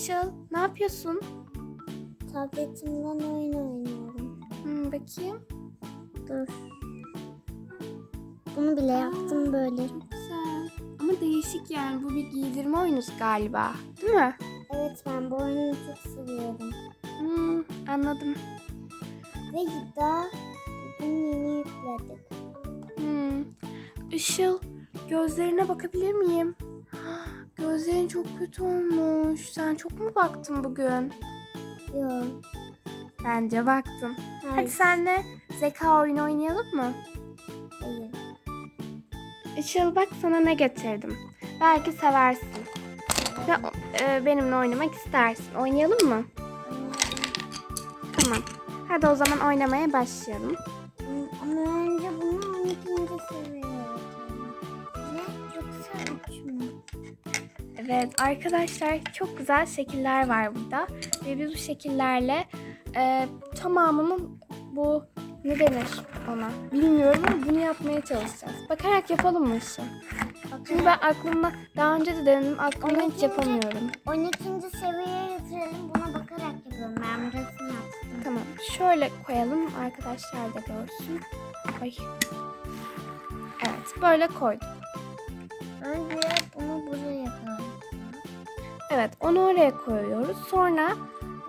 Işıl ne yapıyorsun? Tabletimden oyun oynuyorum. Hmm, bakayım. Dur. Bunu bile yaptım böyle. Güzel. Ama değişik yani bu bir giydirme oyunusu galiba. Değil mi? Evet ben bu oyunu çok seviyorum. Hmm, anladım. Ve daha bugün yeni yükledik. Hmm. Işıl gözlerine bakabilir miyim? Gözlerin çok kötü olmuş. Sen çok mu baktın bugün? Yok. Bence baktın. Hayır. Hadi senle zeka oyunu oynayalım mı? Hayır. Işıl bak sana ne getirdim. Belki seversin. Ve e, benimle oynamak istersin. Oynayalım mı? Tamam. Hadi o zaman oynamaya başlayalım. Ama önce bunu 12. seviyeye Evet arkadaşlar çok güzel şekiller var burada. Ve biz bu şekillerle e, tamamını bu ne denir ona bilmiyorum ama bunu yapmaya çalışacağız. Bakarak yapalım mı Işıl? Çünkü ben aklımda daha önce de denedim aklımda hiç yapamıyorum. 12. seviyeye getirelim. Buna bakarak yapıyorum. Ben burasını yaptım. Tamam şöyle koyalım arkadaşlar da görsün. Ay. Evet böyle koyduk. Önce bunu buraya koyalım. Evet onu oraya koyuyoruz. Sonra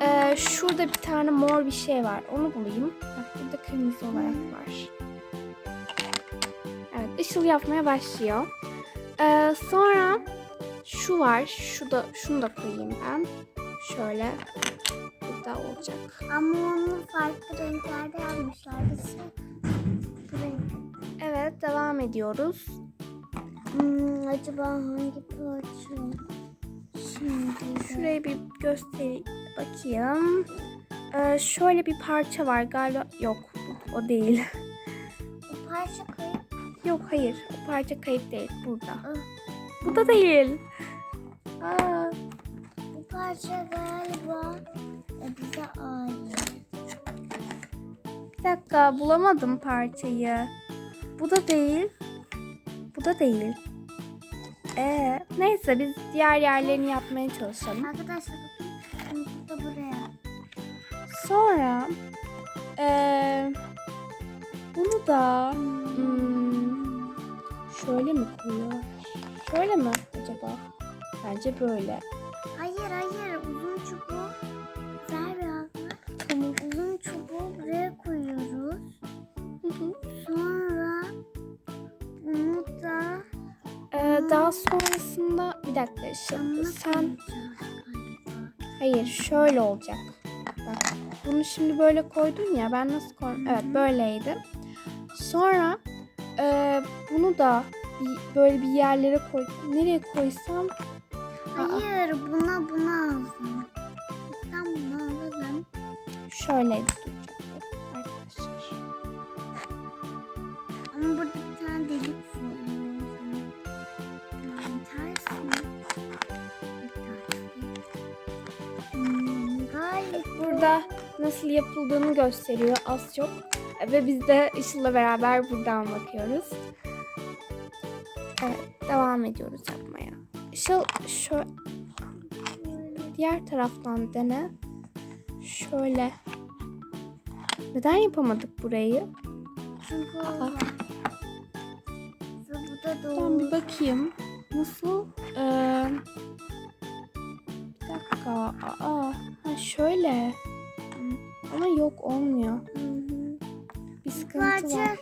e, şurada bir tane mor bir şey var. Onu bulayım. Bak burada kırmızı olarak var. Evet ışıl yapmaya başlıyor. E, sonra şu var. Şu da, şunu da koyayım ben. Şöyle. Burada olacak. Ama onu farklı renklerde yapmışlardı. Evet devam ediyoruz. Hmm, acaba hangi parça? Şimdi Şurayı bir göster bakayım. E, şöyle bir parça var galiba. Yok o değil. bu parça kayıp. Yok hayır. O parça kayıp değil. Burada. Ah, Bu da değil. Aa, Bu parça galiba e, bize ait. bir dakika bulamadım parçayı. Bu da değil. Bu da değil. Ee, neyse biz diğer yerlerini yapmaya çalışalım. Arkadaşlar bakın. Da buraya. Sonra ee, bunu da hmm, şöyle mi koyuyor? Şöyle mi acaba? Bence böyle. Hayır hayır uzun çubuğu. Daha sonrasında bir dakika şimdi sen koyacağız galiba. hayır şöyle olacak. Bak bunu şimdi böyle koydun ya ben nasıl koydum? Evet böyleydi. Sonra e, bunu da bir- böyle bir yerlere koy. Nereye koysam? Hayır buna buna alsın. Tam bunu alalım. şöyle duracak Burada nasıl yapıldığını gösteriyor az çok. Ve biz de Işıl'la beraber buradan bakıyoruz. Evet, devam ediyoruz yapmaya. Işıl şu diğer taraftan dene. Şöyle. Neden yapamadık burayı? çünkü o Aa. var. Ve bu da Ben doğru. bir bakayım. Nasıl? Ee, bir dakika. Aa, ha şöyle. Ama yok olmuyor. Hı hı. Bir sıkıntı parça var.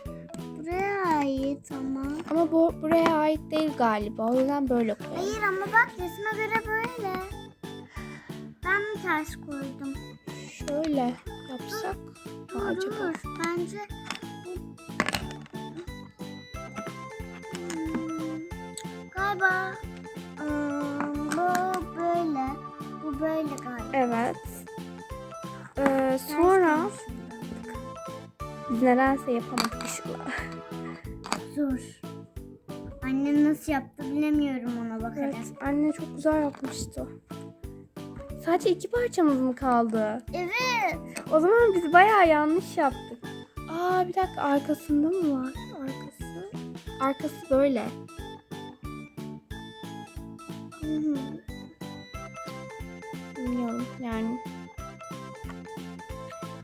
buraya ait ama. Ama bu buraya ait değil galiba. O yüzden böyle koyalım. Hayır ama bak resme göre böyle. Ben mi ters koydum? Şöyle yapsak mı Dur acaba? dur. Bence. Hmm, galiba böyle galiba. Evet. Ee, sonra biz nedense yapamadık Işıl'la. ben. Dur. Annem nasıl yaptı bilemiyorum ona bakarak. Evet, anne çok güzel yapmıştı. Sadece iki parçamız mı kaldı? Evet. O zaman biz bayağı yanlış yaptık. Aa bir dakika arkasında mı var? Arkası. Arkası böyle. Hı hı. Hmm, yapalım yani.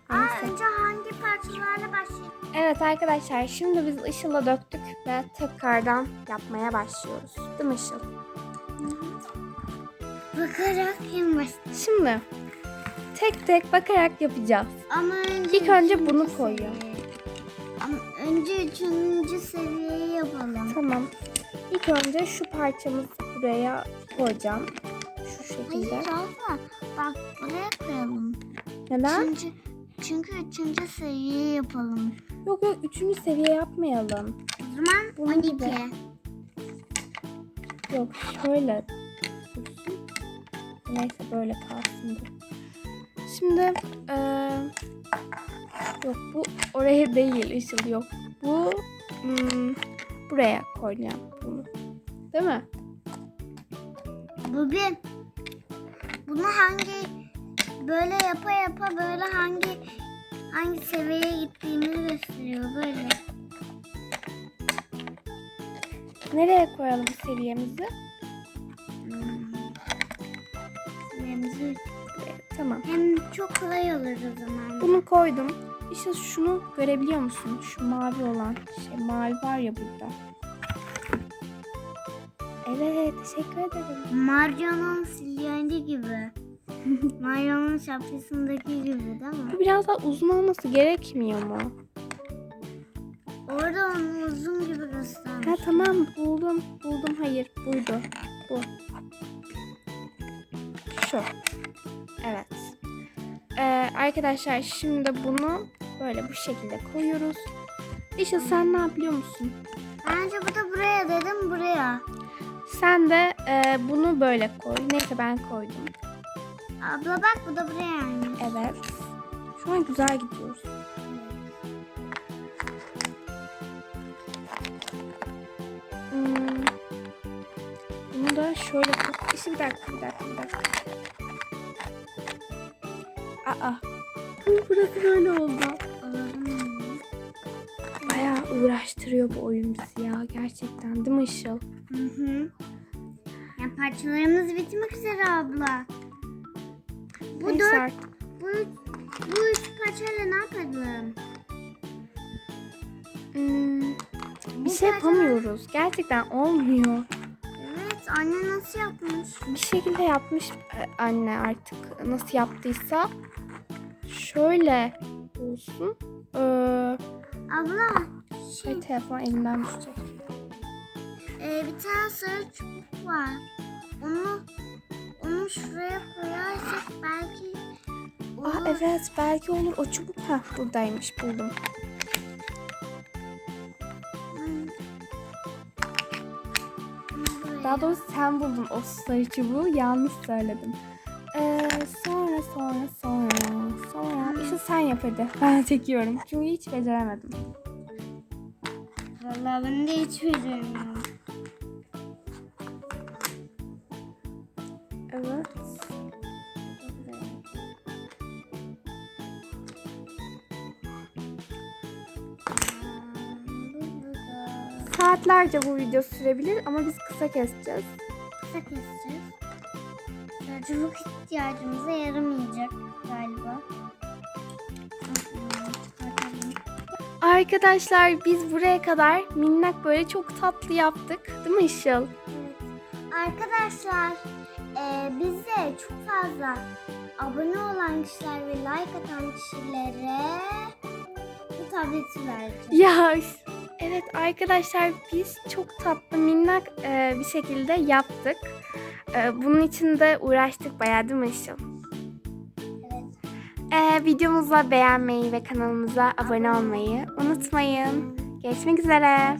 Aa, Neyse. önce hangi parçalarla başlayalım? Evet arkadaşlar şimdi biz Işıl'la döktük ve tekrardan yapmaya başlıyoruz. Değil mi Işıl? Bakarak başta. Şimdi tek tek bakarak yapacağız. Ama önce İlk önce bunu koyuyor. seviye. Ama önce üçüncü seviyeyi yapalım. Tamam. İlk önce şu parçamızı buraya koyacağım. Şu Hayır şekilde. Bak buraya koyalım. Neden? Çünkü, çünkü üçüncü seviyeyi yapalım. Yok yok üçüncü seviye yapmayalım. O zaman Bunun 12. gibi. Yok şöyle dursun. Neyse böyle kalsın bu. Şimdi eee, yok bu oraya değil Işıl yok. Bu hmm, buraya koyacağım bunu. Değil mi? Bugün bunu hangi böyle yapa yapa böyle hangi hangi seviyeye gittiğimizi gösteriyor böyle. Nereye koyalım seviyemizi? Hmm. Seviyemizi Buraya. Tamam. hem çok kolay olur o zaman. Bunu koydum. İşte şunu görebiliyor musun? Şu mavi olan şey mavi var ya burada. Evet teşekkür ederim. Mario'nun silyani gibi. Mario'nun şapkasındaki gibi değil mi? Bu biraz daha uzun olması gerekmiyor mu? Orada onu uzun gibi göstermiş. Ha tamam buldum. Buldum hayır buydu. Bu. Şu. Evet. Ee, arkadaşlar şimdi bunu böyle bu şekilde koyuyoruz. İşte sen ne yapıyor musun? Bence bu da buraya dedim buraya. Sen de e, bunu böyle koy. Neyse ben koydum. Abla bak bu da buraya yani. Evet. Şu an güzel gidiyoruz. Hmm. Bunu da şöyle koy. İşte bir dakika, bir dakika, bir dakika. Aa. Burası böyle oldu. Uğraştırıyor bu oyun bizi ya. Gerçekten değil mi Işıl? Hı hı. Ya parçalarımız bitmek üzere abla. Bu Neyse dört, artık. bu, bu üç parçayla ne yapalım? Hmm, Bu bir şey parçalar- yapamıyoruz. Gerçekten olmuyor. Evet anne nasıl yapmış? bir şekilde yapmış e, anne artık nasıl yaptıysa şöyle olsun. Ee, Abla şey, ay telefon elimden düşecek. E, bir tane sarı çubuk var. Onu onu şuraya koyarsak belki olur. Aa evet belki olur o çubuk. Heh buradaymış buldum. Hmm. Daha doğrusu sen buldun o sarı çubuğu yanlış söyledim. Ee, sonra sonra sonra sonra işte sen yap hadi. Ben çekiyorum çünkü hiç beceremedim. Vallahi ben de hiç bilmiyorum. Evet. Saatlerce bu video sürebilir ama biz kısa keseceğiz. Kısa keseceğiz. Çubuk ihtiyacımıza yaramayacak galiba. Arkadaşlar biz buraya kadar minnak böyle çok tatlı yaptık. Değil mi Işıl? Evet. Arkadaşlar e, bize çok fazla abone olan kişiler ve like atan kişilere bu tableti vereceğiz. Ya evet arkadaşlar biz çok tatlı minnak e, bir şekilde yaptık. E, bunun için de uğraştık bayağı değil mi Işıl? Evet. E, videomuza beğenmeyi ve kanalımıza abone olmayı unutmayın. Görüşmek üzere.